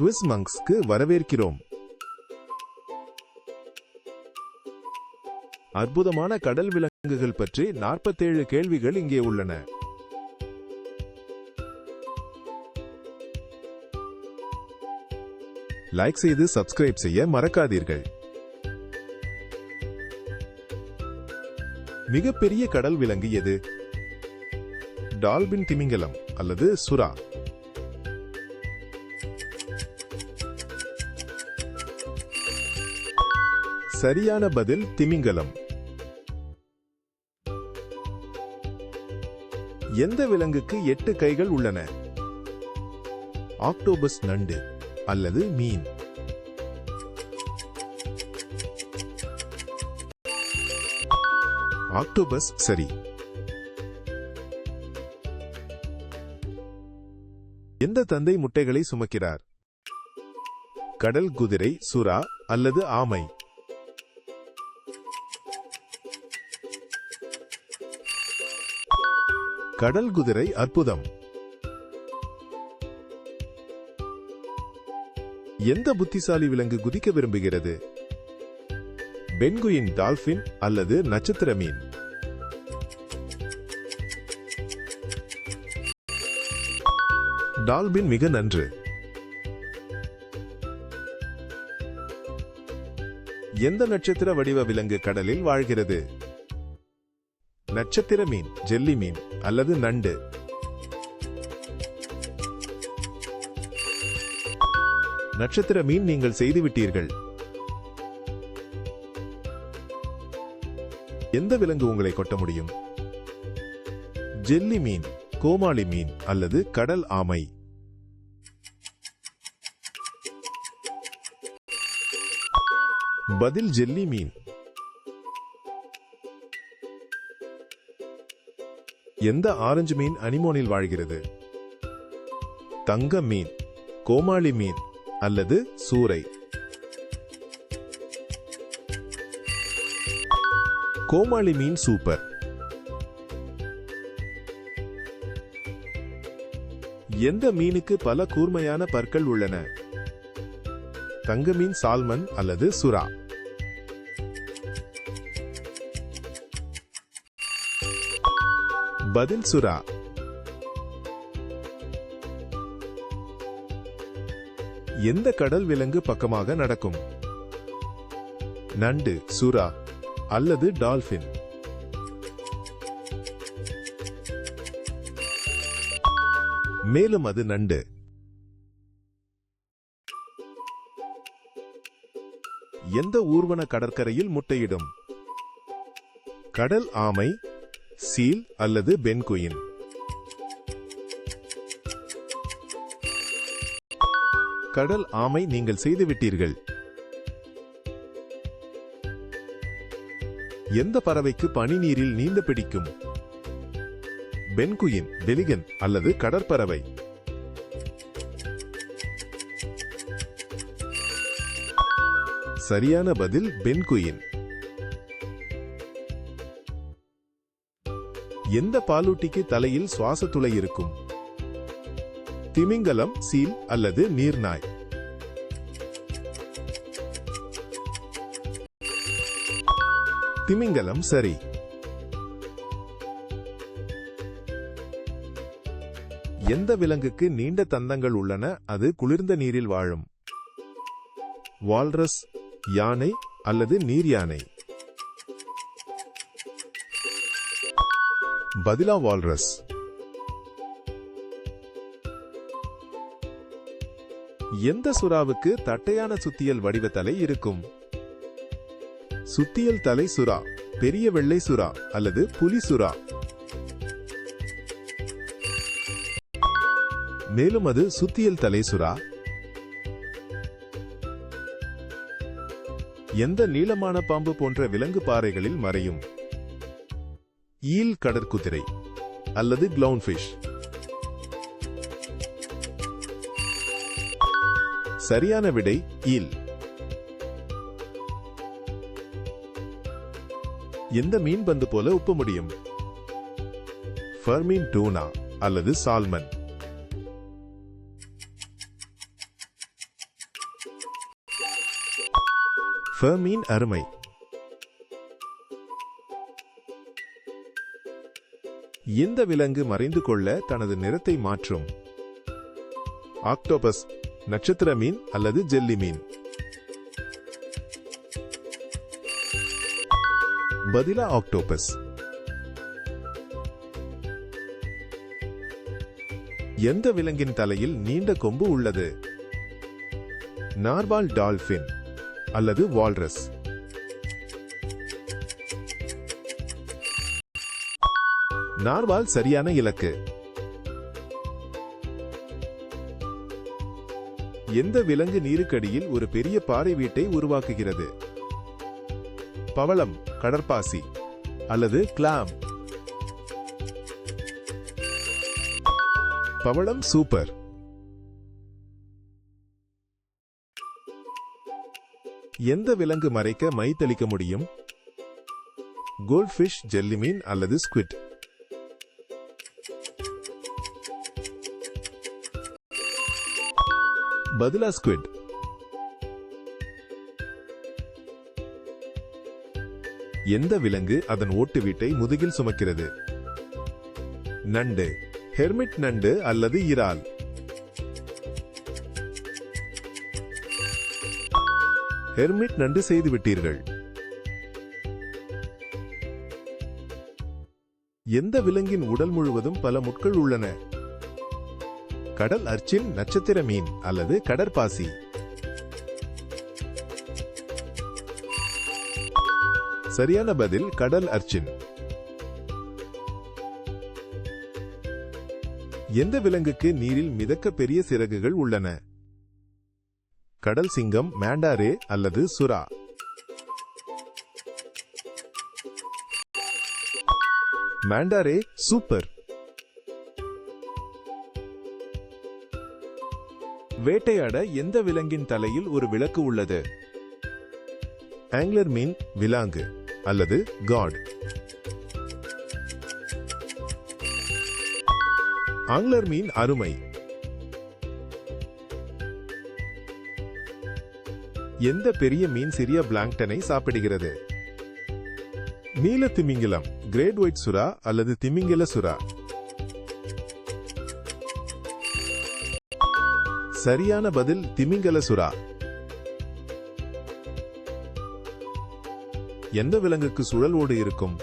Quiz மங்க்ஸ்க்கு வரவேற்கிறோம். அற்புதமான கடல் விலங்குகள் பற்றி 47 கேள்விகள் இங்கே உள்ளன. லைக் செய்து சப்ஸ்கிரைப் செய்ய மறக்காதீர்கள். மிகப்பெரிய கடல் விலங்கு எது? டால்பின் திமிங்கலம் அல்லது சுறா? சரியான பதில் திமிங்கலம். எந்த விலங்குக்கு எட்டு கைகள் உள்ளன? ஆக்டோபஸ் நண்டு அல்லது மீன். ஆக்டோபஸ் சரி. எந்த தந்தை முட்டைகளை சுமக்கிறார்? கடல் குதிரை சுறா அல்லது ஆமை? கடல் குதிரை அற்புதம். எந்த புத்திசாலி விலங்கு குதிக்க விரும்புகிறது? பென்குயின் டால்பின் அல்லது நட்சத்திர மீன்? டால்பின் மிக நன்று. எந்த நட்சத்திர வடிவ விலங்கு கடலில் வாழ்கிறது? நட்சத்திர மீன் ஜெல்லி மீன். அல்லது நண்டு. நட்சத்திர மீன் நீங்கள் செய்துவிட்டீர்கள். எந்த விலங்கு உங்களை கொட்ட முடியும்? ஜெல்லி மீன் கோமாளி மீன் அல்லது கடல் ஆமை. பதில் ஜெல்லி மீன். எந்த ஆரஞ்சு மீன் அனிமோனில் வாழ்கிறது? தங்க மீன் கோமாளி மீன் அல்லது சூறை? கோமாளி மீன் சூப்பர். எந்த மீனுக்கு பல கூர்மையான பற்கள் உள்ளன? தங்க மீன் சால்மன் அல்லது சுறா? பதில் சுறா. எந்த கடல் விலங்கு பக்கமாக நடக்கும்? நண்டு சுறா அல்லது டால்பின் மேலும் அது நண்டு. எந்த ஊர்வன கடற்கரையில் முட்டையிடும்? கடல் ஆமை சீல் அல்லது பென்குயின். கடல் ஆமை நீங்கள் செய்துவிட்டீர்கள். எந்த பறவைக்கு பனி நீரில் நீந்த பிடிக்கும்? பென்குயின் டெலிகன் அல்லது கடற்பறவை. சரியான பதில் பென்குயின். எந்த பாலூட்டிக்கு தலையில் சுவாச துளை இருக்கும்? திமிங்கலம் சீல் அல்லது நீர்நாய்? திமிங்கலம் சரி. எந்த விலங்குக்கு நீண்ட தந்தங்கள் உள்ளன? அது குளிர்ந்த நீரில் வாழும். வால்ரஸ் யானை அல்லது நீர் யானை பதிலா வால்ரஸ். எந்த சுறாவுக்கு தட்டையான சுத்தியல் வடிவ தலை இருக்கும்? சுத்தியல் தலை சுறா பெரிய வெள்ளை சுறா அல்லது புலி சுறா? மேலும் அது சுத்தியல் தலை சுறா? எந்த நீளமான பாம்பு போன்ற விலங்கு பாறைகளில் மறையும்? ஈல் கடற்குதிரை அல்லது கிளவுன் ஃபிஷ் சரியான விடை ஈல். எந்த மீன் பந்து போல உப்ப முடியும்? ஃபர்மின் டூனா அல்லது சால்மன்? ஃபர்மீன் அருமை. இந்த விலங்கு மறைந்து கொள்ள தனது நிறத்தை மாற்றும். ஆக்டோபஸ் நட்சத்திர மீன் அல்லது ஜெல்லி மீன். பதிலா ஆக்டோபஸ். எந்த விலங்கின் தலையில் நீண்ட கொம்பு உள்ளது? நார்வால் டால்பின் அல்லது வால்ரஸ். நார்வால் சரியான இலக்கு. எந்த விலங்கு நீருக்கடியில் ஒரு பெரிய பாறை வீட்டை உருவாக்குகிறது? பவளம் கடற்பாசி அல்லது கிளாம்? பவளம் சூப்பர். எந்த விலங்கு மறைக்க மை தெளிக்க முடியும்? கோல்ட்ஃபிஷ் ஜெல்லிமீன் அல்லது ஸ்குவிட்? பதிலா ஸ்குவிட் எந்த விலங்கு அதன் ஓட்டு வீட்டை முதுகில் சுமக்கிறது? நண்டு. ஹெர்மிட் நண்டு அல்லது இறால்? ஹெர்மிட் நண்டு செய்து விட்டீர்கள். எந்த விலங்கின் உடல் முழுவதும் பல முட்கள் உள்ளன? கடல் அர்ச்சில் நட்சத்திர மீன் அல்லது கடற்பாசி. சரியான பதில் கடல் அர்ச்சின். எந்த விலங்குக்கு நீரில் மிதக்க பெரிய சிறகுகள் உள்ளன? கடல் சிங்கம் மேண்டாரே அல்லது சுறா? மேண்டாரே சூப்பர். வேட்டையாட எந்த விலங்கின் தலையில் ஒரு விளக்கு உள்ளது? ஆங்லர் மீன் விலாங்கு அல்லது காட். ஆங்லர் மீன் அருமை. எந்த பெரிய மீன் சிறிய பிளாங்டனை சாப்பிடுகிறது? நீல திமிங்கிலம் கிரேட் ஒயிட் சுறா அல்லது திமிங்கில சுறா? சரியான பதில் திமிங்கல சுறா எந்த விலங்குக்கு சுழல் ஓடு இருக்கும்?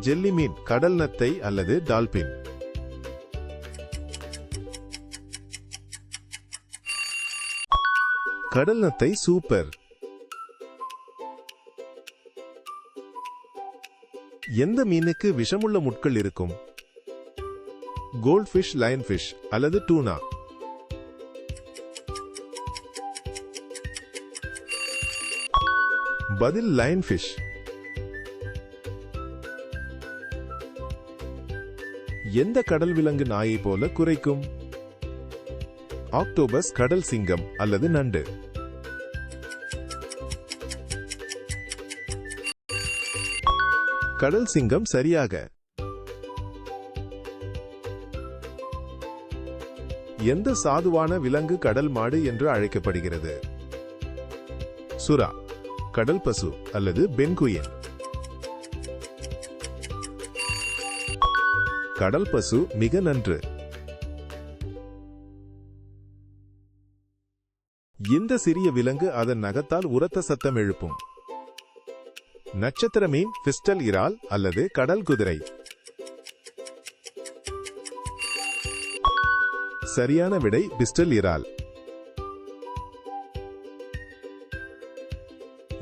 ஜெல்லி மீன் கடல் நத்தை அல்லது டால்பின்? கடல் நத்தை சூப்பர். எந்த மீனுக்கு விஷமுள்ள முட்கள் இருக்கும்? கோல்ட் ஃபிஷ் லைன் ஃபிஷ் அல்லது டூனா? பதில் லைன் ஃபிஷ். எந்த கடல் விலங்கு நாயை போல குறைக்கும் ஆக்டோபஸ் கடல் சிங்கம் அல்லது நண்டு. கடல் சிங்கம் சரியாக. எந்த சாதுவான விலங்கு கடல் மாடு என்று அழைக்கப்படுகிறது? சுறா. கடல் பசு அல்லது பென்குயன் கடல் பசு மிக நன்று. இந்த சிறிய விலங்கு அதன் நகத்தால் உரத்த சத்தம் எழுப்பும். நட்சத்திர மீன் பிஸ்டல் இறால் அல்லது கடல் குதிரை. சரியான விடை பிஸ்டல் இறால்.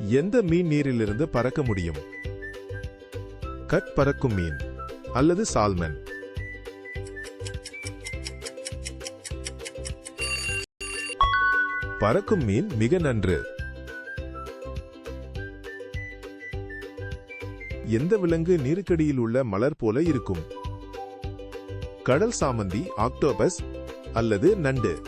எந்த மீன் நீரிலிருந்து பறக்க முடியும்? கட் பறக்கும் மீன் அல்லது சால்மன்? பறக்கும் மீன் மிக நன்று. எந்த விலங்கு நீருக்கடியில் உள்ள மலர் போல இருக்கும்? கடல் சாமந்தி ஆக்டோபஸ் அல்லது நண்டு?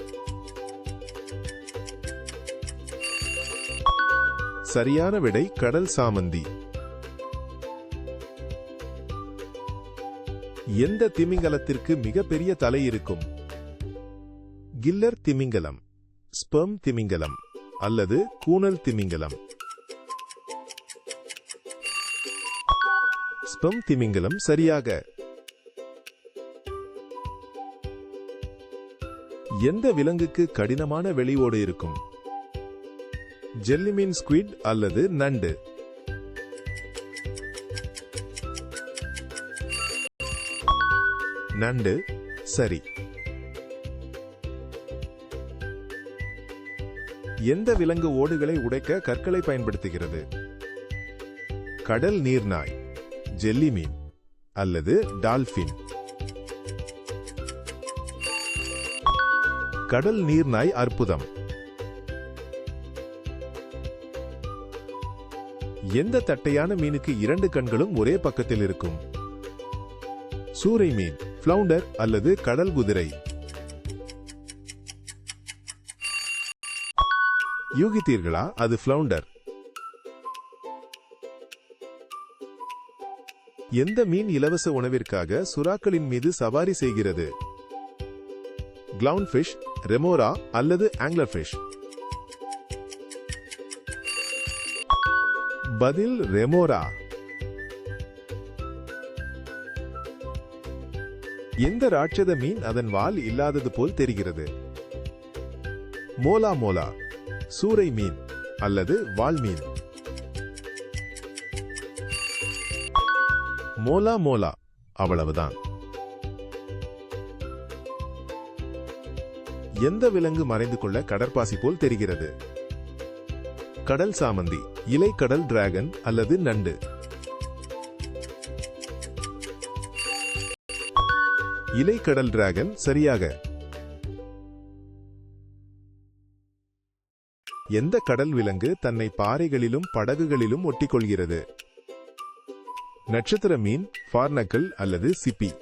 சரியான விடை கடல் சாமந்தி. எந்த திமிங்கலத்திற்கு மிகப்பெரிய தலை இருக்கும்? கில்லர் திமிங்கலம் ஸ்பெர்ம் திமிங்கலம் அல்லது கூனல் திமிங்கலம்? ஸ்பெம் திமிங்கலம் சரியாக. எந்த விலங்குக்கு கடினமான வெளியோடு இருக்கும்? ஜெல்லிமீன் ஸ்குவிட் அல்லது நண்டு. நண்டு சரி. எந்த விலங்கு ஓடுகளை உடைக்க கற்களை பயன்படுத்துகிறது? கடல் நீர்நாய் ஜெல்லிமீன் அல்லது டால்பின் கடல் நீர்நாய் அற்புதம். எந்த தட்டையான மீனுக்கு இரண்டு கண்களும் ஒரே பக்கத்தில் இருக்கும்? சூறை மீன் ஃப்ளவுண்டர் அல்லது கடல் குதிரை. யூகித்தீர்களா? அது ஃப்ளவுண்டர் எந்த மீன் இலவச உணவிற்காக சுறாக்களின் மீது சவாரி செய்கிறது? கிளவுன் ஃபிஷ் ரெமோரா அல்லது ஆங்லர் ஃபிஷ் பதில் ரெமோரா. எந்த ராட்சத மீன் அதன் வால் இல்லாதது போல் தெரிகிறது? மோலா மோலா சூறை மீன் அல்லது வால் மீன். மோலா மோலா அவ்வளவுதான். எந்த விலங்கு மறைந்து கொள்ள கடற்பாசி போல் தெரிகிறது? கடல் சாமந்தி இலை கடல் டிராகன் அல்லது நண்டு. இலை கடல் டிராகன் சரியாக. எந்த கடல் விலங்கு தன்னை பாறைகளிலும் படகுகளிலும் ஒட்டிக்கொள்கிறது? நட்சத்திர மீன் ஃபார்னக்கல் அல்லது சிப்பி.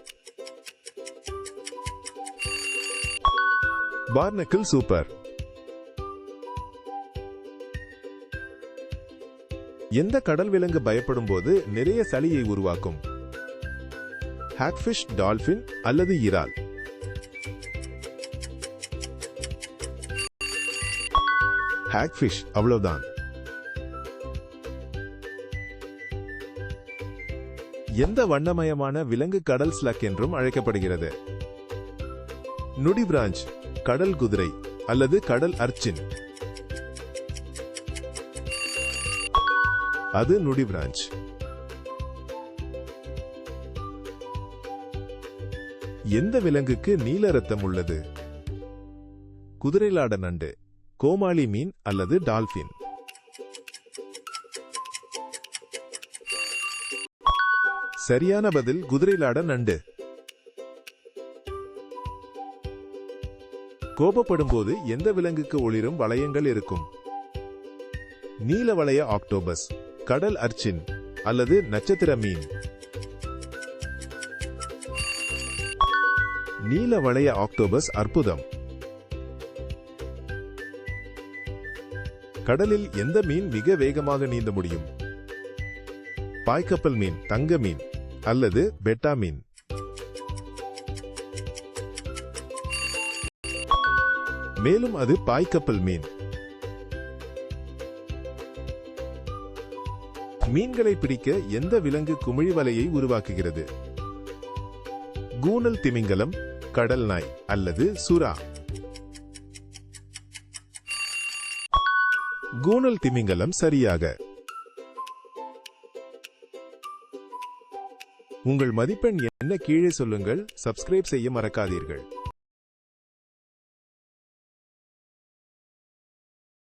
பார்னக்கல் சூப்பர் எந்த கடல் விலங்கு பயப்படும் போது நிறைய சளியை உருவாக்கும்? ஹாக்ஃபிஷ் டால்ஃபின் அல்லது இறால். ஹாக்ஃபிஷ் அவ்வளவுதான். எந்த வண்ணமயமான விலங்கு கடல் ஸ்லக் என்றும் அழைக்கப்படுகிறது? நுடி பிரான்ச் கடல் குதிரை அல்லது கடல் அர்ச்சின். அது நுடி பிரான்ச். எந்த விலங்குக்கு நீல ரத்தம் உள்ளது? குதிரைலாட நண்டு கோமாளி மீன் அல்லது டால்பின்? சரியான பதில் குதிரைலாட நண்டு. கோபப்படும் போது எந்த விலங்குக்கு ஒளிரும் வளையங்கள் இருக்கும்? நீல வளைய ஆக்டோபஸ். கடல் அர்ச்சின் அல்லது நட்சத்திர மீன். நீல வளைய ஆக்டோபஸ் அற்புதம். கடலில் எந்த மீன் மிக வேகமாக நீந்த முடியும்? பாய்க்கப்பல் மீன் தங்க மீன் அல்லது பெட்டா மீன். மேலும் அது பாய்க்கப்பல் மீன். மீன்களை பிடிக்க எந்த விலங்கு குமிழி வலையை உருவாக்குகிறது? கூனல் திமிங்கலம் கடல் நாய் அல்லது சுறா? கூனல் திமிங்கலம் சரியாக. உங்கள் மதிப்பெண் என்ன கீழே சொல்லுங்கள். சப்ஸ்கிரைப் செய்ய மறக்காதீர்கள்.